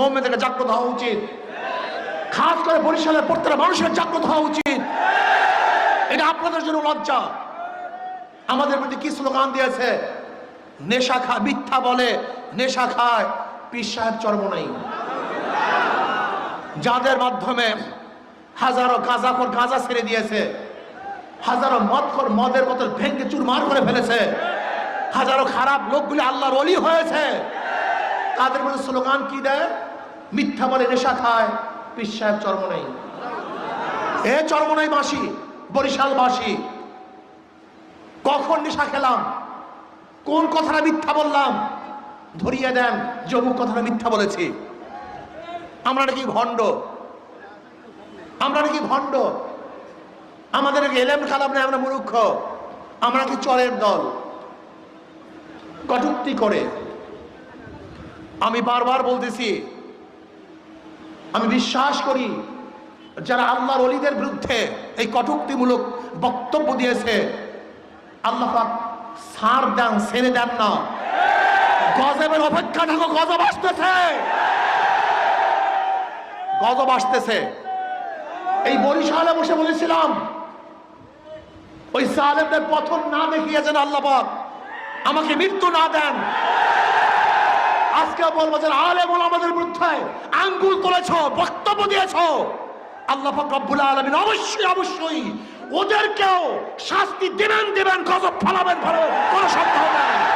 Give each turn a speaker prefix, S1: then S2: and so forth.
S1: মোহাম্মদকে জাগ্রত হওয়া উচিত। খাস করে বরিশালের প্রত্যেকটা মানুষের জাগ্রত হওয়া উচিত। এটা আপনাদের জন্য লজ্জা। আমাদের প্রতি কি স্লোগান দিয়েছে? নেশা খা মিথ্যা বলে, নেশা খায়, পীর সাহেব চর্ম নাই। যাদের মাধ্যমে হাজারো গাঁজাখোর গাঁজা ছেড়ে দিয়েছে, হাজারো মদখোর মদের বোতল ভেঙে চুরমার করে ফেলেছে, হাজারো খারাপ লোকগুলি আল্লাহর অলি হয়েছে, তাদের মধ্যে স্লোগান কি দেয়? মিথ্যা বলে নেশা খায় পীর সাহেব চর্ম নেই। এ চর্মনাই বাসী বরিশাল বাসী কখন নেশা খেলাম? কোন কথাটা মিথ্যা বললাম? ধরিয়ে দেন যে অমুক কথাটা মিথ্যা বলেছি। আমরা নাকি ভণ্ড। আমরা নাকি ভণ্ড। আমাদের এলেম খালাম না আমরা মূর্খ। আমরা কি চরের দল। কটুক্তি করে। আমি বারবার বলতেছি আমি বিশ্বাস করি যারা আল্লাহর অলিদের বিরুদ্ধে এই কটুক্তিমূলক বক্তব্য দিয়েছে, আল্লাহ সার দেন ছেড়ে দেন না। গজবের অপেক্ষা থাকো গজব আসতেছে। গজব আসতেছে। এই বরিশালে বসে বলেছিলাম, ওই সালেমদের পথন না দেখিয়েছেন আল্লাহ আমাকে মৃত্যু না দেন। যে আলেম আমাদের বিরুদ্ধে আঙ্গুল তুলেছ, বক্তব্য দিয়েছ। আল্লাহ রব্বুল আলামিন অবশ্যই অবশ্যই ওদেরকেও শাস্তি দেবেন দেবেন, গজব ফলাবেন ফলাবেন, কোনো সন্দেহ নেই।